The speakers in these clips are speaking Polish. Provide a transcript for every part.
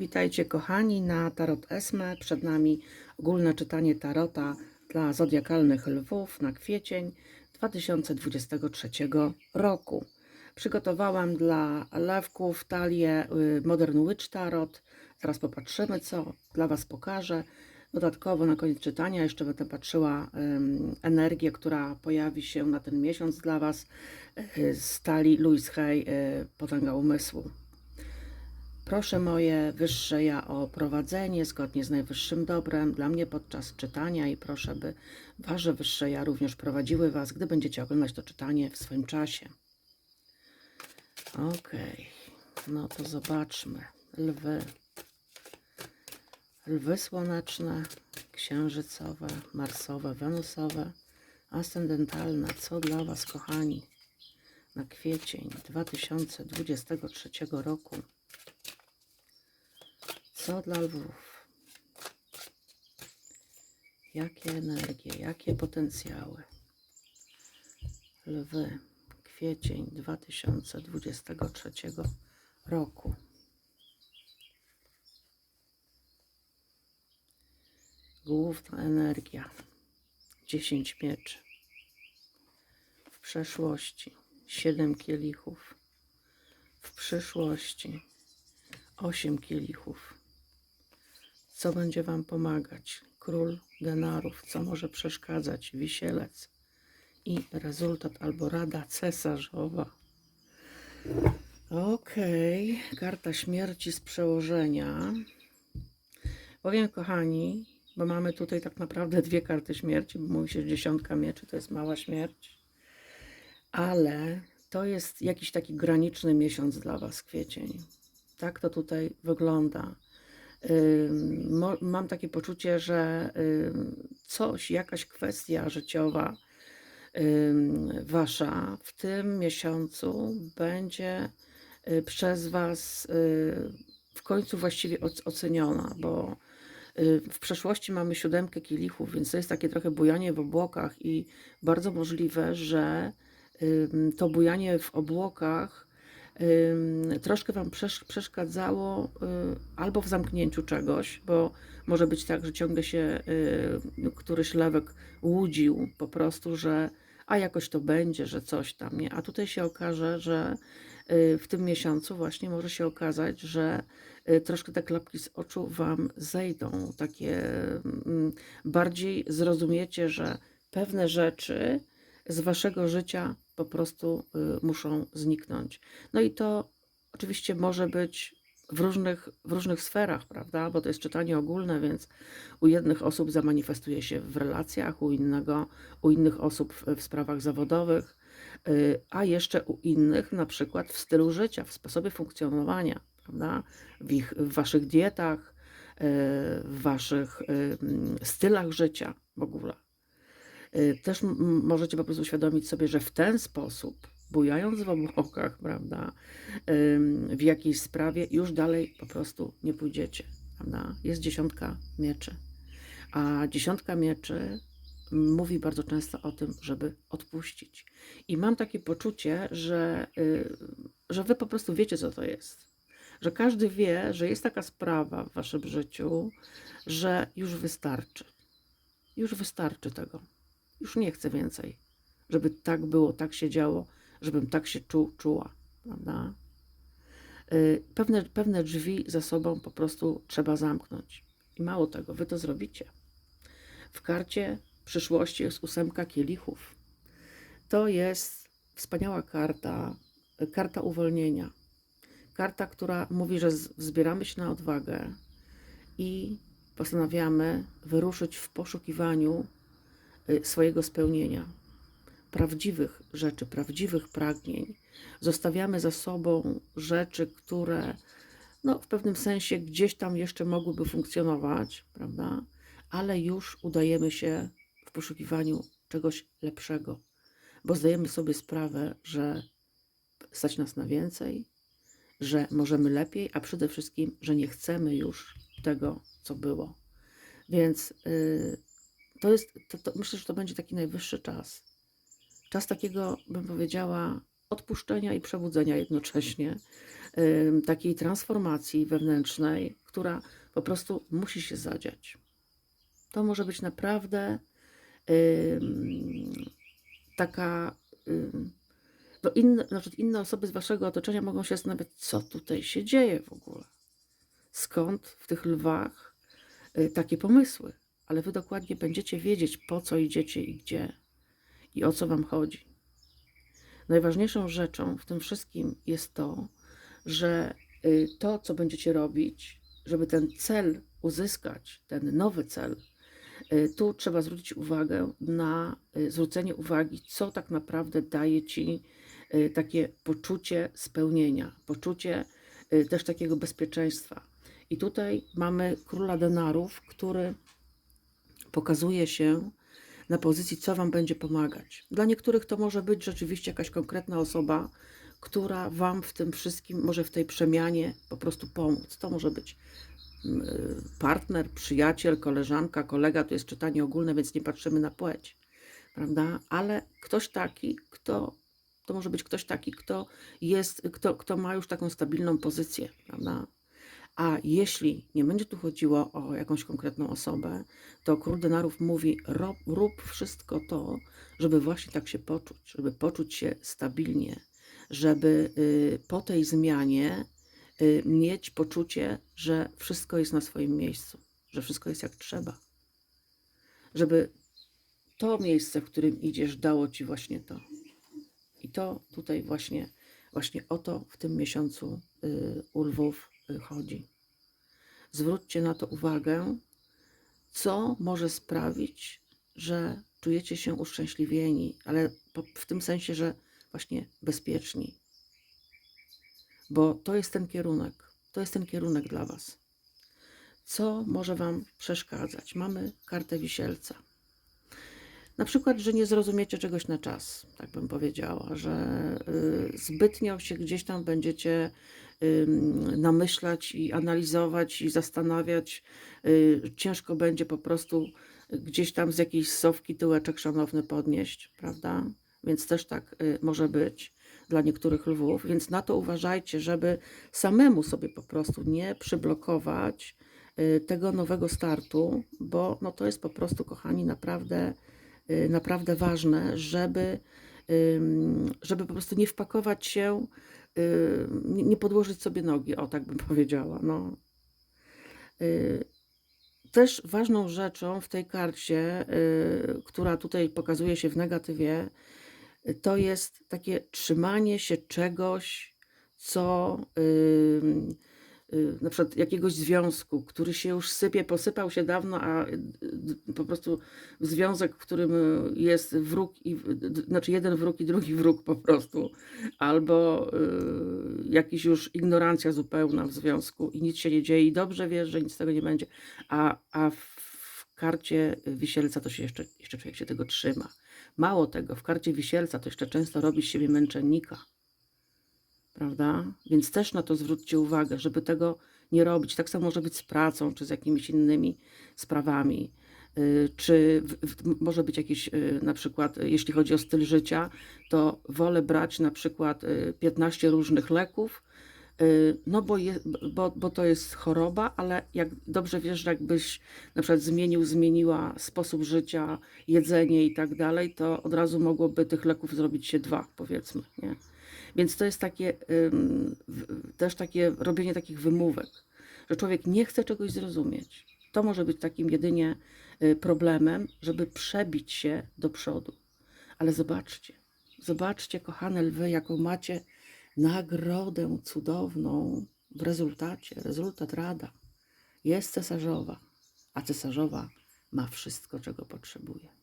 Witajcie kochani na Tarot Esme. Przed nami ogólne czytanie Tarota dla zodiakalnych lwów na kwiecień 2023 roku. Przygotowałam dla lewków talię y, Modern Witch Tarot. Zaraz popatrzymy, co dla Was pokażę. Dodatkowo na koniec czytania jeszcze będę patrzyła ym, energię, która pojawi się na ten miesiąc dla Was y, z talii Louis Hay y, Potęga Umysłu. Proszę moje wyższe ja o prowadzenie zgodnie z najwyższym dobrem dla mnie podczas czytania i proszę, by wasze wyższe ja również prowadziły was, gdy będziecie oglądać to czytanie w swoim czasie. Okej, no to zobaczmy. Lwy. Lwy słoneczne, księżycowe, marsowe, wenusowe, ascendentalne. Co dla was, kochani, na kwiecień 2023 roku? Co dla lwów? Jakie energie, jakie potencjały? Lwy, kwiecień 2023 roku. Główna energia 10 mieczy. W przeszłości 7 kielichów. W przyszłości 8 kielichów. Co będzie Wam pomagać? Król denarów. Co może przeszkadzać? Wisielec. I rezultat albo rada cesarzowa. Okej. Karta śmierci z przełożenia. Powiem, kochani, bo mamy tutaj tak naprawdę dwie karty śmierci, bo mówi się dziesiątka mieczy, to jest mała śmierć. Ale to jest jakiś taki graniczny miesiąc dla Was, kwiecień. Tak to tutaj wygląda. Mam takie poczucie, że coś, jakaś kwestia życiowa wasza w tym miesiącu będzie y, przez was y, w końcu właściwie oc- oceniona, bo y, w przeszłości mamy siódemkę kielichów, więc to jest takie trochę bujanie w obłokach i bardzo możliwe, że to bujanie w obłokach troszkę Wam przesz- przeszkadzało y, albo w zamknięciu czegoś, bo może być tak, że ciągle się y, któryś lewek łudził po prostu, że a jakoś to będzie, że coś tam, nie? A tutaj się okaże, że y, w tym miesiącu właśnie może się okazać, że troszkę te klapki z oczu Wam zejdą, takie mm, bardziej zrozumiecie, że pewne rzeczy z Waszego życia po prostu y, muszą zniknąć. No i to oczywiście może być w różnych, w różnych sferach, prawda? Bo to jest czytanie ogólne, więc u jednych osób zamanifestuje się w relacjach, u, innego, u innych osób w, w sprawach zawodowych, y, a jeszcze u innych na przykład w stylu życia, w sposobie funkcjonowania, prawda? W, ich, w waszych dietach, y, w waszych stylach życia w ogóle. Y, Też możecie po prostu uświadomić sobie, że w ten sposób, bujając w obłokach, prawda, w jakiejś sprawie, już dalej po prostu nie pójdziecie, prawda? Jest dziesiątka mieczy. A dziesiątka mieczy mówi bardzo często o tym, żeby odpuścić. I mam takie poczucie, że, y, że wy po prostu wiecie, co to jest. Że każdy wie, że jest taka sprawa w waszym życiu, że już wystarczy. Już wystarczy tego. Już nie chcę więcej. Żeby tak było, tak się działo, żebym tak się czuł, czuła. Prawda? Y, Pewne, pewne drzwi za sobą po prostu trzeba zamknąć. I mało tego, wy to zrobicie. W karcie przyszłości jest ósemka kielichów. To jest wspaniała karta, karta uwolnienia. Karta, która mówi, że z- wzbieramy się na odwagę i postanawiamy wyruszyć w poszukiwaniu swojego spełnienia, prawdziwych rzeczy, prawdziwych pragnień. Zostawiamy za sobą rzeczy, które no, w pewnym sensie gdzieś tam jeszcze mogłyby funkcjonować, prawda? Ale już udajemy się w poszukiwaniu czegoś lepszego, bo zdajemy sobie sprawę, że stać nas na więcej, że możemy lepiej, a przede wszystkim, że nie chcemy już tego, co było. Więc y, to jest, to, to, myślę, że to będzie taki najwyższy czas. Czas takiego, bym powiedziała, odpuszczenia i przebudzenia jednocześnie, takiej transformacji wewnętrznej, która po prostu musi się zadziać. To może być naprawdę taka. Ym, no inne, znaczy inne osoby z waszego otoczenia mogą się zastanawiać, co tutaj się dzieje w ogóle. Skąd w tych lwach y, takie pomysły? Ale wy dokładnie będziecie wiedzieć, po co idziecie i gdzie i o co wam chodzi. Najważniejszą rzeczą w tym wszystkim jest to, że y, to, co będziecie robić, żeby ten cel uzyskać, ten nowy cel, y, tu trzeba zwrócić uwagę na y, zwrócenie uwagi, co tak naprawdę daje ci takie poczucie spełnienia, poczucie też takiego bezpieczeństwa. I tutaj mamy króla denarów, który pokazuje się na pozycji, co Wam będzie pomagać. Dla niektórych to może być rzeczywiście jakaś konkretna osoba, która Wam w tym wszystkim, może w tej przemianie po prostu pomóc. To może być mm, partner, przyjaciel, koleżanka, kolega, to jest czytanie ogólne, więc nie patrzymy na płeć, prawda? Ale ktoś taki, kto, to może być ktoś taki, kto jest, kto, kto ma już taką stabilną pozycję, prawda? A jeśli nie będzie tu chodziło o jakąś konkretną osobę, to król denarów mówi: rób, rób wszystko to, żeby właśnie tak się poczuć, żeby poczuć się stabilnie, żeby y, po tej zmianie y, mieć poczucie, że wszystko jest na swoim miejscu, że wszystko jest jak trzeba. Żeby to miejsce, w którym idziesz, dało ci właśnie to. I to tutaj właśnie, właśnie o to w tym miesiącu y, u lwów chodzi. Zwróćcie na to uwagę, co może sprawić, że czujecie się uszczęśliwieni, ale w tym sensie, że właśnie bezpieczni. Bo to jest ten kierunek, to jest ten kierunek dla Was. Co może Wam przeszkadzać? Mamy kartę wisielca. Na przykład, że nie zrozumiecie czegoś na czas, tak bym powiedziała, że y, zbytnio się gdzieś tam będziecie namyślać i analizować i zastanawiać. Y, ciężko będzie po prostu gdzieś tam z jakiejś sowki tyłeczek szanowny podnieść, prawda? Więc też tak y, może być dla niektórych lwów, więc na to uważajcie, żeby samemu sobie po prostu nie przyblokować y, tego nowego startu, bo no to jest po prostu, kochani, naprawdę, naprawdę ważne, żeby, żeby po prostu nie wpakować się, nie nie podłożyć sobie nogi, o tak bym powiedziała. No. Y, Też ważną rzeczą w tej karcie, y, która tutaj pokazuje się w negatywie, y, to jest takie trzymanie się czegoś, co y, na przykład jakiegoś związku, który się już sypie, posypał się dawno, a y, y, po prostu związek, w którym y, jest wróg, i, znaczy jeden wróg i drugi wróg po prostu, albo y, jakiś już ignorancja zupełna w związku i nic się nie dzieje i dobrze wiesz, że nic z tego nie będzie, a, a w karcie wisielca to się jeszcze, jeszcze człowiek się tego trzyma. Mało tego, w karcie wisielca to jeszcze często robi z siebie męczennika prawda? Więc też na to zwróćcie uwagę, żeby tego nie robić. Tak samo może być z pracą, czy z jakimiś innymi sprawami. Y, Czy w, w, może być jakiś, y, na przykład, y, jeśli chodzi o styl życia, to wolę brać na przykład y, 15 różnych leków, no bo, je, bo, bo to jest choroba, ale jak dobrze wiesz, że jakbyś na przykład zmienił, zmieniła sposób życia, jedzenie i tak dalej, to od razu mogłoby tych leków zrobić się dwa, powiedzmy, nie? Więc to jest takie też takie robienie takich wymówek, że człowiek nie chce czegoś zrozumieć. To może być takim jedynie y, problemem, żeby przebić się do przodu. Ale zobaczcie, zobaczcie, kochane lwy, jaką macie nagrodę cudowną w rezultacie. Rezultat rada. Jest cesarzowa, a cesarzowa ma wszystko, czego potrzebuje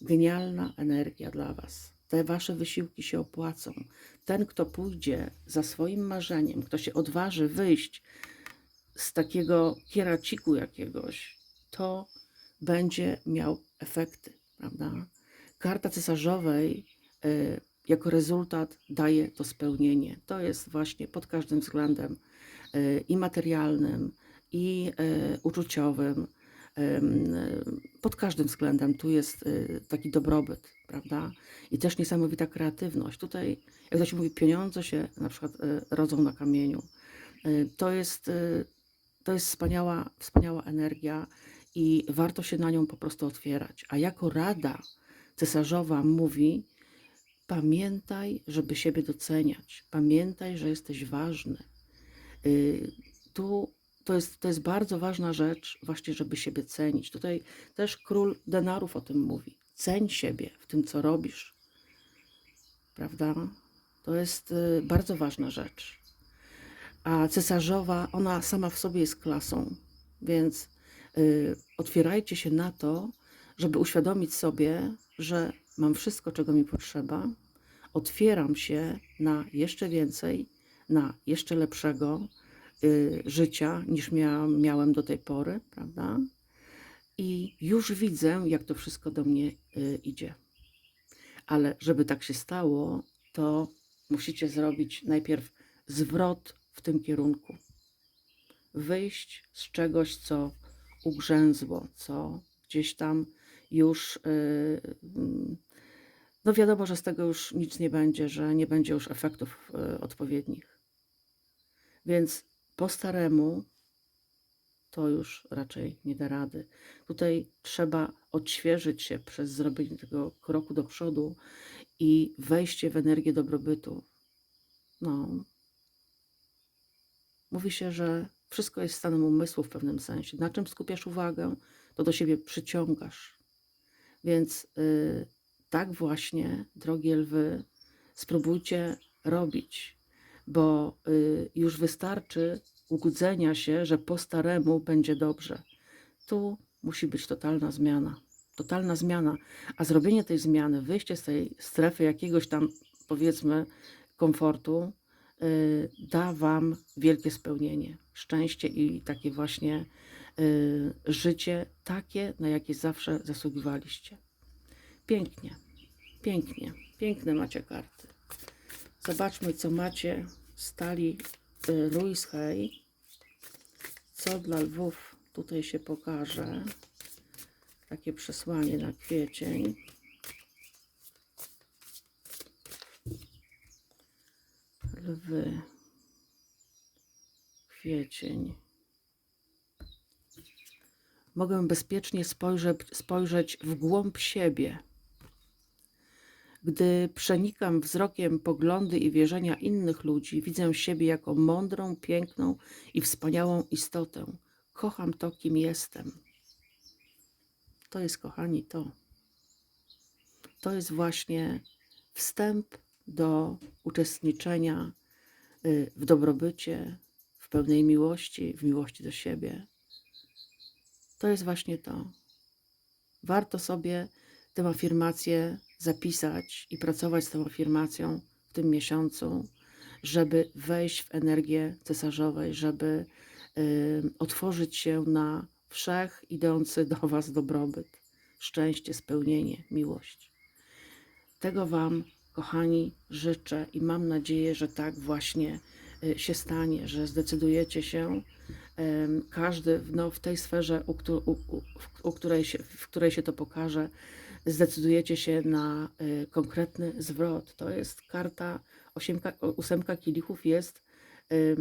genialna energia dla Was. Te Wasze wysiłki się opłacą. Ten, kto pójdzie za swoim marzeniem, kto się odważy wyjść z takiego kieraciku jakiegoś, to będzie miał efekty, prawda? Karta cesarzowej y, jako rezultat daje to spełnienie. To jest właśnie pod każdym względem y, i materialnym, i y, uczuciowym, pod każdym względem tu jest y, taki dobrobyt, prawda? I też niesamowita kreatywność. Tutaj, jak to się mówi, pieniądze się na przykład y, rodzą na kamieniu. Y, To jest, to jest wspaniała, wspaniała energia i warto się na nią po prostu otwierać. A jako rada cesarzowa mówi: pamiętaj, żeby siebie doceniać, pamiętaj, że jesteś ważny. Tu to jest, to jest bardzo ważna rzecz, właśnie, żeby siebie cenić. Tutaj też król denarów o tym mówi. Ceń siebie w tym, co robisz. Prawda? To jest y, bardzo ważna rzecz. A cesarzowa, ona sama w sobie jest klasą, więc y, otwierajcie się na to, żeby uświadomić sobie, że mam wszystko, czego mi potrzeba. Otwieram się na jeszcze więcej, na jeszcze lepszego życia niż mia, miałem do tej pory, prawda? I już widzę, jak to wszystko do mnie y, idzie. Ale żeby tak się stało, to musicie zrobić najpierw zwrot w tym kierunku. Wyjść z czegoś, co ugrzęzło, co gdzieś tam już. Yy, mm, no wiadomo, że z tego już nic nie będzie, że nie będzie już efektów odpowiednich. Więc po staremu to już raczej nie da rady. Tutaj trzeba odświeżyć się przez zrobienie tego kroku do przodu i wejście w energię dobrobytu. No. Mówi się, że wszystko jest stanem umysłu w pewnym sensie. Na czym skupiasz uwagę, to do siebie przyciągasz. Więc y, tak właśnie, drogie lwy, spróbujcie robić, bo y, już wystarczy łudzenia się, że po staremu będzie dobrze. Tu musi być totalna zmiana. Totalna zmiana. A zrobienie tej zmiany, wyjście z tej strefy jakiegoś tam, powiedzmy, komfortu, y, da Wam wielkie spełnienie, szczęście i takie właśnie y, życie, takie, na jakie zawsze zasługiwaliście. Pięknie, pięknie, piękne macie karty. Zobaczmy, co macie z talii y. Co dla lwów tutaj się pokaże. Takie przesłanie na kwiecień. Lwy. Kwiecień. Mogę bezpiecznie spojrzeć, spojrzeć w głąb siebie. Gdy przenikam wzrokiem poglądy i wierzenia innych ludzi, widzę siebie jako mądrą, piękną i wspaniałą istotę. Kocham to, kim jestem. To jest, kochani, to. To jest właśnie wstęp do uczestniczenia y, w dobrobycie, w pełnej miłości, w miłości do siebie. To jest właśnie to. Warto sobie tę afirmację zapisać i pracować z tą afirmacją w tym miesiącu, żeby wejść w energię cesarzowej, żeby otworzyć się na wszech idący do Was dobrobyt, szczęście, spełnienie, miłość. Tego Wam, kochani, życzę i mam nadzieję, że tak właśnie y, się stanie, że zdecydujecie się każdy no, w tej sferze, u, u, u, u której się, w której się to pokaże, zdecydujecie się na y, konkretny zwrot. To jest karta, osiemka, o- ósemka kielichów jest y,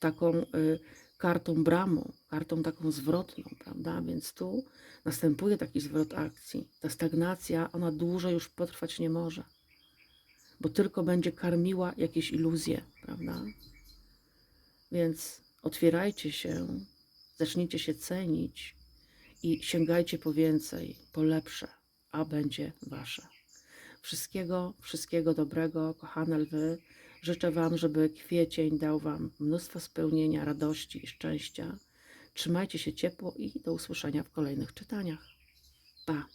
taką y, kartą bramą, kartą taką zwrotną, prawda? Więc tu następuje taki zwrot akcji. Ta stagnacja, ona dłużej już potrwać nie może, bo tylko będzie karmiła jakieś iluzje, prawda? Więc otwierajcie się, zacznijcie się cenić i sięgajcie po więcej, po lepsze, a będzie wasze. Wszystkiego, wszystkiego dobrego, kochane lwy. Życzę Wam, żeby kwiecień dał Wam mnóstwo spełnienia, radości i szczęścia. Trzymajcie się ciepło i do usłyszenia w kolejnych czytaniach. Pa!